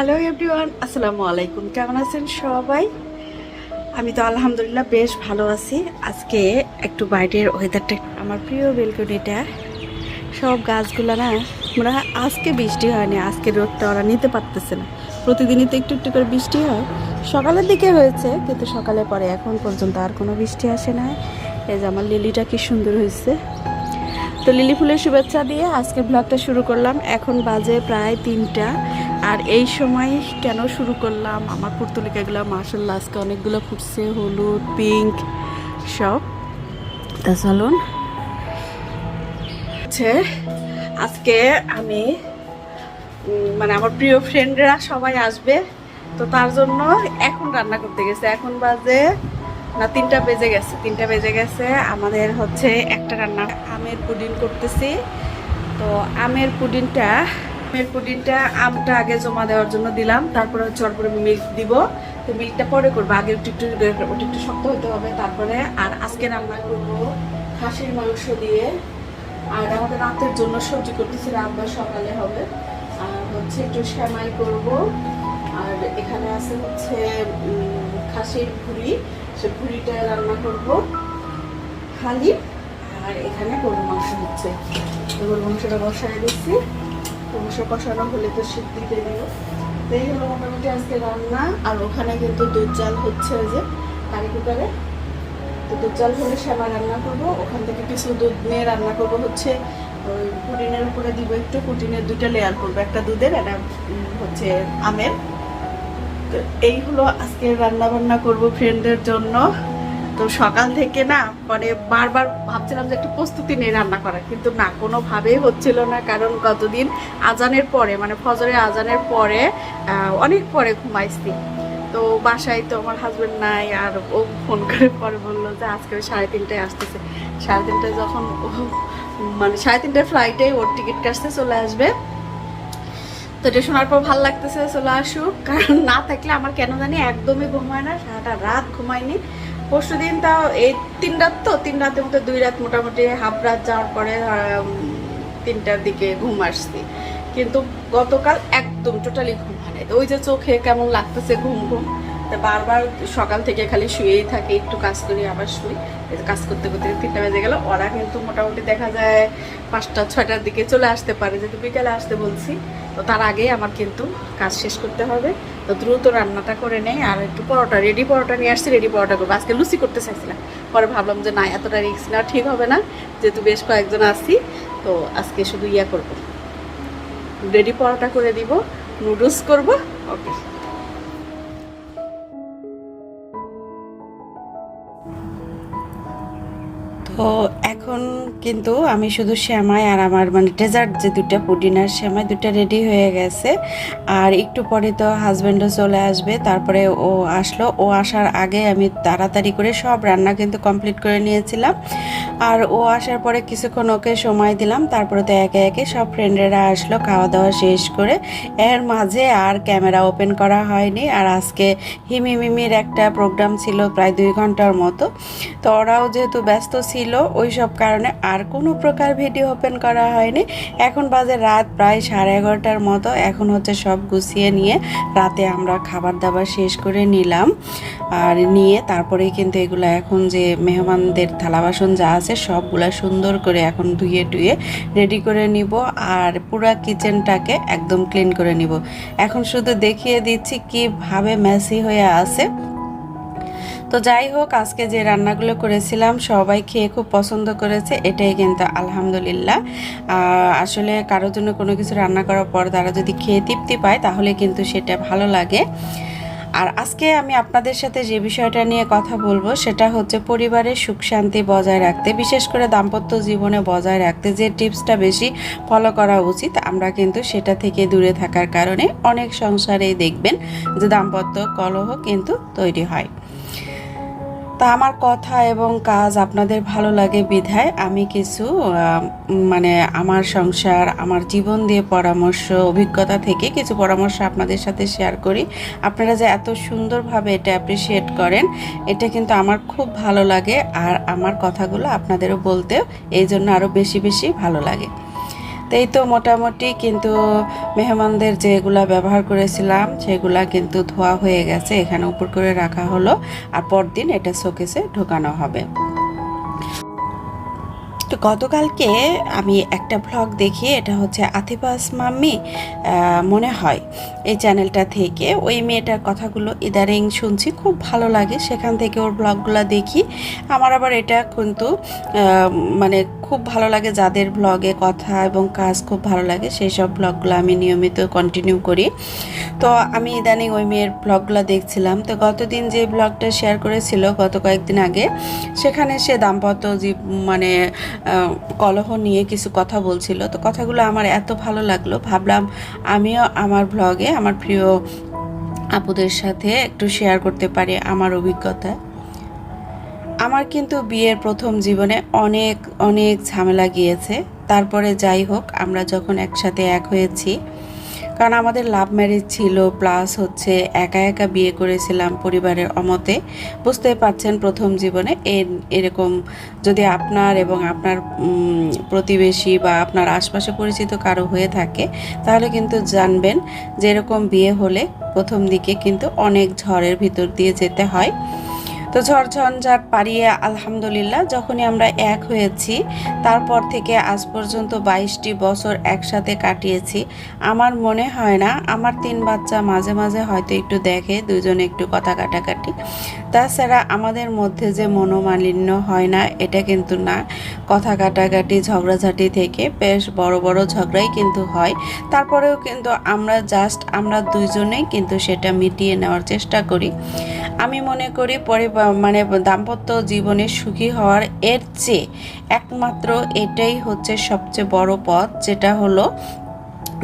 Hello everyone, আসসালামু আলাইকুম। কেমন আছেন সবাই? আমি তো আলহামদুলিল্লাহ বেশ ভালো আছি। আজকে একটু বাইরের ওয়েদারটা আমার প্রিয় বেলকনিটা। সব গাছগুলো না আমরা আজকে বৃষ্টি হয়নি, আজকে রোদটা ওরা নিতে পারতেছে না। প্রতিদিনই তো একটু একটু করে বৃষ্টি হয়। সকালের দিকে হয়েছে, কিন্তু সকালে পরে এখন পর্যন্ত আর কোনো বৃষ্টি আসে না এই যে আমার লিলিটা কি সুন্দর হয়েছে। তো লিলি ফুলের শুভেচ্ছা দিয়ে আজকে ব্লগটা শুরু করলাম। এখন বাজে প্রায় তিনটা। আর এই সময় কেন শুরু করলাম? আমার পুর্তলিকাগুলো মার্শাল্লাহ আজকে অনেকগুলো ফুটছে, হলুদ পিঙ্ক সব। তা চলুন। হচ্ছে, আজকে আমি মানে আমার প্রিয় ফ্রেন্ডরা সবাই আসবে, তো তার জন্য এখন রান্না করতে গেছে। এখন বাজে, না, তিনটা বেজে গেছে, তিনটা বেজে গেছে। আমাদের হচ্ছে একটা রান্না। আমের পুডিং করতেছি। তো আমের পুডিংটা আমের পুডিংটা আমটা আগে জমা দেওয়ার জন্য দিলাম, তারপরে হচ্ছে পরে মিল্ক দিব। তো মিল্কটা পরে করব, আগে একটু একটু ওটা একটু শক্ত হতে হবে, তারপরে আর আজকে রান্না করব খাসির মাংস দিয়ে। আর আমাদের রাতের জন্য সবজি করতেছি রাতবার সকালে হবে। আর হচ্ছে একটু শ্যামাই করব। আর এখানে আছে হচ্ছে খাসির ভুড়ি, সে ভুড়িটা রান্না করব। খালি আর এখানে গরুর মাংস হচ্ছে। তো গরুর মাংসটা বসায় দিচ্ছি। মাংস কষানো হলে তো সিদ্ধ দিতে দিব তো এই হলো মোটামুটি আজকে রান্না। আর ওখানে কিন্তু দুধ জাল হচ্ছে ওই যে কারি কুকারে। তো দুধ জাল হলে সেবা রান্না করব। ওখান থেকে কিছু দুধ নিয়ে রান্না করব হচ্ছে, ওই পুডিনের উপরে দিব একটু। পুডিনের দুইটা লেয়ার করব, একটা দুধের একটা হচ্ছে আমের। তো এই হলো আজকে রান্না বান্না করব ফ্রেন্ডদের জন্য। তো সকাল থেকে না মানে বারবার ভাবছিলাম যে একটু প্রস্তুতি নিয়ে রান্না করা কিন্তু না, কোনোভাবেই হচ্ছিল না, কারণ গতদিন আজানের পরে মানে ফজরের আজানের পরে অনেক পরে ঘুমাইছি। তো বাসায় তো আমার হাজব্যান্ড নাই, আর ও ফোন করে পরে বলল যে আজকে সাড়ে তিনটায় আসতেছে। সাড়ে তিনটায় যখন মানে সাড়ে তিনটার ফ্লাইটে ওর টিকিট কাটতে চলে আসবে। তো এটা শোনার পর ভালো লাগতেছে, চলে আসুক। কারণ না থাকলে আমার কেন জানি একদমই ঘুম হয় না, সারাটা রাত ঘুমায়নি পরশু দিন তাও এই তিন রাত তো, তিন রাতের মধ্যে দুই রাত মোটামুটি হাফ রাত যাওয়ার পরে তিনটার দিকে ঘুম আসছি। কিন্তু গতকাল একদম টোটালি ঘুম হয় ওই যে চোখে কেমন লাগতেছে ঘুম ঘুম, তা বারবার সকাল থেকে খালি শুয়েই থাকে, একটু কাজ করি, আবার শুই। কাজ করতে করতে তিনটা বেজে গেল, ওরা কিন্তু মোটামুটি দেখা যায় পাঁচটা, ছয়টার দিকে চলে আসতে পারে, যেহেতু বিকালে আসতে বলছি। তো তার আগে আমার কিন্তু কাজ শেষ করতে হবে। তো দ্রুত রান্নাটা করে নেই আর একটু পরোটা রেডি পরোটা নিয়ে আসছি রেডি পরোটা করব। আজকে লুচি করতে চাইছিলাম। পরে ভাবলাম যে না, এতটা রিক্স না ঠিক হবে না। যেহেতু বেশ কয়েকজন আসছি তো আজকে শুধু ইয়া করব। রেডি পরোটা করে দিব নুডলস করব। ওকে এখন কিন্তু আমি শুধু শ্যামাই আর আমার মানে ডেজার্ট যে দুটা পুডিন আর শ্যামাই দুটা রেডি হয়ে গেছে। আর একটু পরে তো হাজব্যান্ডও চলে আসবে, তারপরে ও আসলো। ও আসার আগে আমি তাড়াতাড়ি করে সব রান্না কিন্তু কমপ্লিট করে নিয়েছিলাম। আর ও আসার পরে কিছুক্ষণ ওকে সময় দিলাম, তারপরে তো একে একে সব ফ্রেন্ডেরা আসলো, খাওয়া দাওয়া শেষ করে। এর মাঝে আর ক্যামেরা ওপেন করা হয়নি, আর আজকে হিমিমিমির একটা প্রোগ্রাম ছিল প্রায় দুই ঘণ্টার মতো। তো ওরাও যেহেতু ব্যস্ত ছিল ওই সব কারণে আর কোনো প্রকার ভিডিও ওপেন করা হয়নি। এখন বাজে রাত প্রায় সাড়ে এগারোটার মতো। এখন হচ্ছে সব গুছিয়ে নিয়ে রাতে আমরা খাবার দাবার শেষ করে নিলাম। আর নিয়ে তারপরেই কিন্তু এগুলো এখন যে মেহমানদের থালা বাসন যা আছে সবগুলা সুন্দর করে এখন ধুয়ে টুয়ে রেডি করে নিব। আর পুরা কিচেনটাকে একদম ক্লিন করে নিব। এখন শুধু দেখিয়ে দিচ্ছি কীভাবে মেসি হয়ে আছে। তো যাই হোক, আজকে যে রান্নাগুলো করেছিলাম, সবাই খেয়ে খুব পছন্দ করেছে, এটাই কিন্তু আলহামদুলিল্লাহ। আসলে কারোর জন্য কোনো কিছু রান্না করার পর তারা যদি খেয়ে তৃপ্তি পায়, তাহলে কিন্তু সেটা ভালো লাগে। আর আজকে আমি আপনাদের সাথে যে বিষয়টা নিয়ে কথা বলব, সেটা হচ্ছে পরিবারের সুখ শান্তি বজায় রাখতে, বিশেষ করে দাম্পত্য জীবনে বজায় রাখতে যে টিপসটা বেশি ফলো করা উচিত, আমরা কিন্তু সেটা থেকে দূরে থাকার কারণে অনেক সংসারেই দেখবেন যে দাম্পত্য কলহ কিন্তু তৈরি হয়। তা আমার কথা এবং কাজ আপনাদের ভালো লাগে বিধায় আমি কিছু মানে আমার সংসার, আমার জীবন দিয়ে পরামর্শ, অভিজ্ঞতা থেকে কিছু পরামর্শ আপনাদের সাথে শেয়ার করি। আপনারা যে এত সুন্দরভাবে এটা অ্যাপ্রিসিয়েট করেন, এটা কিন্তু আমার খুব ভালো লাগে। আর আমার কথাগুলো আপনাদেরও বলতেও এই জন্য আরও বেশি বেশি ভালো লাগে। এই তো মোটামুটি কিন্তু মেহমানদের যেগুলা ব্যবহার করেছিলাম, সেগুলা কিন্তু ধোয়া হয়ে গেছে, এখানে উপর করে রাখা হলো, আর পরদিন এটা শোকেসে ঢোকানো হবে। গতকালকে আমি একটা ব্লগ দেখি, এটা হচ্ছে আতিফাস মাম্মি মনে হয়, এই চ্যানেলটা থেকে। ওই মেয়েটার কথাগুলো ইদারিং শুনছি, খুব ভালো লাগে। সেখান থেকে ওর ব্লগগুলো দেখি। আমার আবার এটা কিন্তু মানে খুব ভালো লাগে যাদের ব্লগে কথা এবং কাজ খুব ভালো লাগে, সেই সব ব্লগগুলো আমি নিয়মিত কন্টিনিউ করি। তো আমি ইদানিং ওই মেয়ের ব্লগগুলো দেখছিলাম। তো গতদিন যে ব্লগটা শেয়ার করেছিল, গত কয়েকদিন আগে, সেখানে সে দাম্পত্য জীব মানে কলহ নিয়ে কিছু কথা বলছিল। তো কথাগুলো আমার এত ভালো লাগল। ভাবলাম আমিও আমার ব্লগে আমার প্রিয় আপুদের সাথে একটু শেয়ার করতে পারি আমার অভিজ্ঞতা। আমার কিন্তু বিয়ের প্রথম জীবনে অনেক অনেক ঝামেলা গিয়েছে। তারপরে যাই হোক, আমরা যখন একসাথে এক হয়েছি কারণ আমাদের লাভ ম্যারেজ ছিল প্লাস হচ্ছে একা একা বিয়ে করেছিলাম পরিবারের অমতে, বুঝতেই পারছেন প্রথম জীবনে। এর, এরকম যদি আপনার এবং আপনার প্রতিবেশী বা আপনার আশপাশে পরিচিত কারও হয়ে থাকে, তাহলে কিন্তু জানবেন যে এরকম বিয়ে হলে প্রথম দিকে কিন্তু অনেক ঝড়ের ভিতর দিয়ে যেতে হয়। তো ঝড় ঝঞ্ঝাট পারিয়ে আলহামদুলিল্লাহ, যখনই আমরা এক হয়েছি, তারপর থেকে আজ পর্যন্ত বাইশটি বছর একসাথে কাটিয়েছি। আমার মনে হয় না, আমার তিন বাচ্চা মাঝে মাঝে হয়তো একটু দেখে, দুজনে একটু কথা কাটাকাটি। তাছাড়া আমাদের মধ্যে যে মনোমালিন্য হয় না, এটা কিন্তু না। কথা কাটাকাটি, ঝগড়াঝাটি থেকে বেশ বড় বড় ঝগড়াই কিন্তু হয়। তারপরেও কিন্তু আমরা জাস্ট আমরা দুইজনেই কিন্তু সেটা মিটিয়ে নেওয়ার চেষ্টা করি। আমি মনে করি পরে মানে দাম্পত্য জীবনে সুখী হওয়ার এর চেয়ে একমাত্র এটাই হচ্ছে সবচেয়ে বড় পথ, যেটা হলো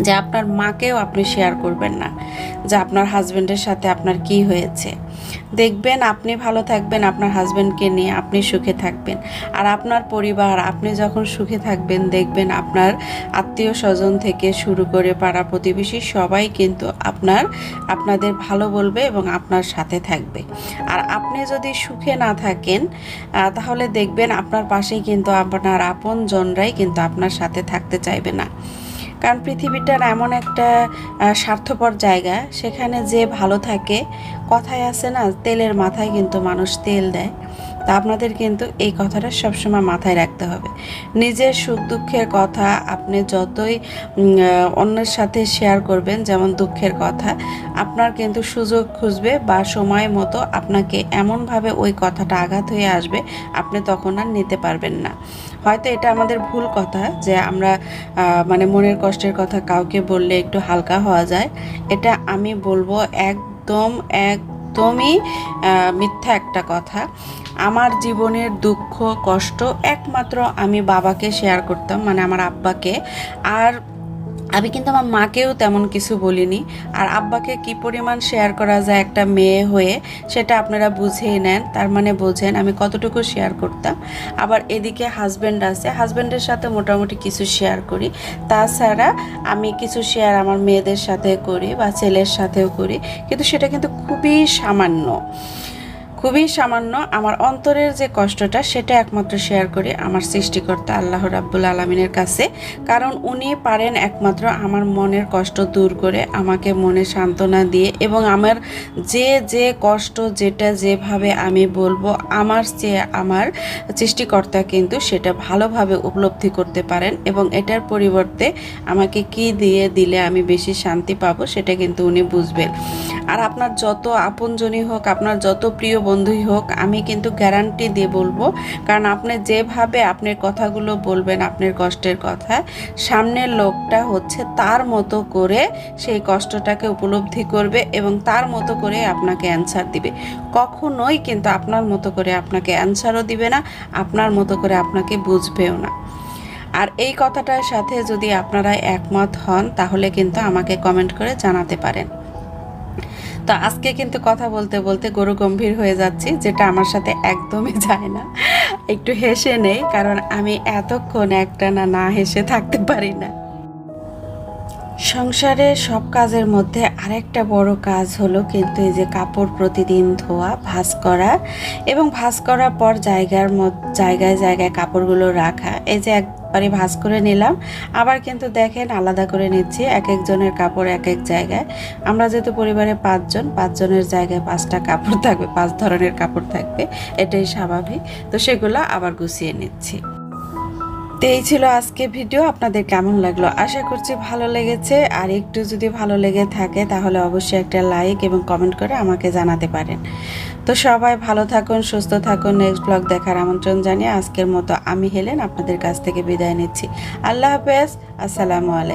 যে আপনার মাকেও আপনি শেয়ার করবেন না। যে আপনার হাজবেন্ডের সাথে আপনার কি হয়েছে। দেখবেন আপনি ভালো থাকবেন, আপনার হাজবেন্ডকে নিয়ে আপনি সুখে থাকবেন। আর আপনার পরিবার, আপনি যখন সুখে থাকবেন, দেখবেন আপনার আত্মীয় স্বজন থেকে শুরু করে পাড়া প্রতিবেশী সবাই কিন্তু আপনার, আপনাদের ভালো বলবে এবং আপনার সাথে থাকবে। আর আপনি যদি সুখে না থাকেন তাহলে দেখবেন আপনার পাশেই কিন্তু আপনার আপন জনরাই কিন্তু আপনার সাথে থাকতে চাইবে না। কারণ পৃথিবীটার এমন একটা স্বার্থপর জায়গা, সেখানে যে ভালো থাকে, কথায় আছে না, তেলের মাথায় কিন্তু মানুষ তেল দেয়। তা আপনাদের কিন্তু এই কথাটা সবসময় মাথায় রাখতে হবে। নিজের সুখ দুঃখের কথা আপনি যতই অন্যের সাথে শেয়ার করবেন, যেমন দুঃখের কথা, আপনার কিন্তু সুযোগ খুঁজবে বা সময় মতো আপনাকে এমনভাবে ওই কথাটা আঘাত হয়ে আসবে, আপনি তখন আর নিতে পারবেন না। হয়তো এটা আমাদের ভুল কথা যে আমরা মানে মনের কষ্টের কথা কাউকে বললে একটু হালকা হওয়া যায়। এটা আমি বলব একদম একদমই মিথ্যা একটা কথা। আমার জীবনের দুঃখ, কষ্ট একমাত্র আমি বাবাকে শেয়ার করতাম মানে আমার আব্বাকে। আর আমি কিন্তু আমার মাকেও তেমন কিছু বলিনি। আর আব্বাকে কি পরিমাণ শেয়ার করা যায় একটা মেয়ে হয়ে, সেটা আপনারা বুঝেই নেন। তার মানে বোঝেন, আমি কতটুকু শেয়ার করতাম। আবার এদিকে হাজব্যান্ড আছে হাজব্যান্ডের সাথে মোটামুটি কিছু শেয়ার করি। তাছাড়া আমি কিছু শেয়ার আমার মেয়েদের সাথে করি বা ছেলের সাথেও করি। কিন্তু সেটা কিন্তু খুবই সামান্য। খুবই সামান্য আমার অন্তরের যে কষ্টটা, সেটা একমাত্র শেয়ার করি আমার সৃষ্টিকর্তা আল্লাহ রাব্বুল আলমিনের কাছে। কারণ উনি পারেন একমাত্র আমার মনের কষ্ট দূর করে, আমাকে মনে সান্ত্বনা দিয়ে এবং আমার যে যে কষ্ট, যেটা যেভাবে আমি বলব, আমার চেয়ে আমার সৃষ্টিকর্তা কিন্তু সেটা ভালোভাবে উপলব্ধি করতে পারেন এবং এটার পরিবর্তে আমাকে কি দিয়ে দিলে আমি বেশি শান্তি পাবো, সেটা কিন্তু উনি বুঝবেন। আর আপনার যত আপনজনই হোক, আপনার যত প্রিয় বন্ধুই হোক, আমি কিন্তু গ্যারান্টি দিয়ে বলব, কারণ আপনি যেভাবে আপনার কথাগুলো বলবেন, আপনার কষ্টের কথা, সামনের লোকটা হচ্ছে তার মতো করে সেই কষ্টটাকে উপলব্ধি করবে এবং তার মতো করে আপনাকে অ্যান্সার দিবে। কখনোই কিন্তু আপনার মতো করে আপনাকে অ্যান্সারও দিবে না, আপনার মতো করে আপনাকে বুঝবেও না। আর এই কথাটার সাথে যদি আপনারা একমত হন, তাহলে কিন্তু আমাকে কমেন্ট করে জানাতে পারেন। তো আজকে কিন্তু কথা বলতে বলতে গরু গম্ভীর হয়ে যাচ্ছি, যেটা আমার সাথে একদমই যায় না। একটু হেসে নেই, কারণ আমি এতক্ষণ একটা না না হেসে থাকতে পারি না। সংসারে সব কাজের মধ্যে আরেকটা বড় কাজ হলো কিন্তু এই যে কাপড় প্রতিদিন ধোয়া, ভাঁজ করা এবং ভাঁজ করার পর জায়গার জায়গায় জায়গায় কাপড়গুলো রাখা। এই যে একবারে ভাজ করে নিলাম। আবার কিন্তু দেখেন আলাদা করে নিচ্ছি, এক একজনের কাপড় এক এক জায়গায়। আমরা যেহেতু পরিবারে পাঁচজন, পাঁচজনের জায়গায় পাঁচটা কাপড় থাকবে, পাঁচ ধরনের কাপড় থাকবে, এটাই স্বাভাবিক। তো সেগুলো আবার গুছিয়ে নিচ্ছি। তো এই ছিল আজকে ভিডিও। আপনাদের কেমন লাগল? আশা করছি ভালো লেগেছে। আর একটু যদি ভালো লেগে থাকে, তাহলে অবশ্যই একটা লাইক এবং কমেন্ট করে আমাকে জানাতে পারেন। তো সবাই ভালো থাকুন, সুস্থ থাকুন। নেক্সট ব্লগ দেখার আমন্ত্রণ জানিয়ে আজকের মতো আমি, হেলেন, আপনাদের কাছ থেকে বিদায় নিচ্ছি। আল্লাহ হাফেজ। আসসালামু আলাইকুম।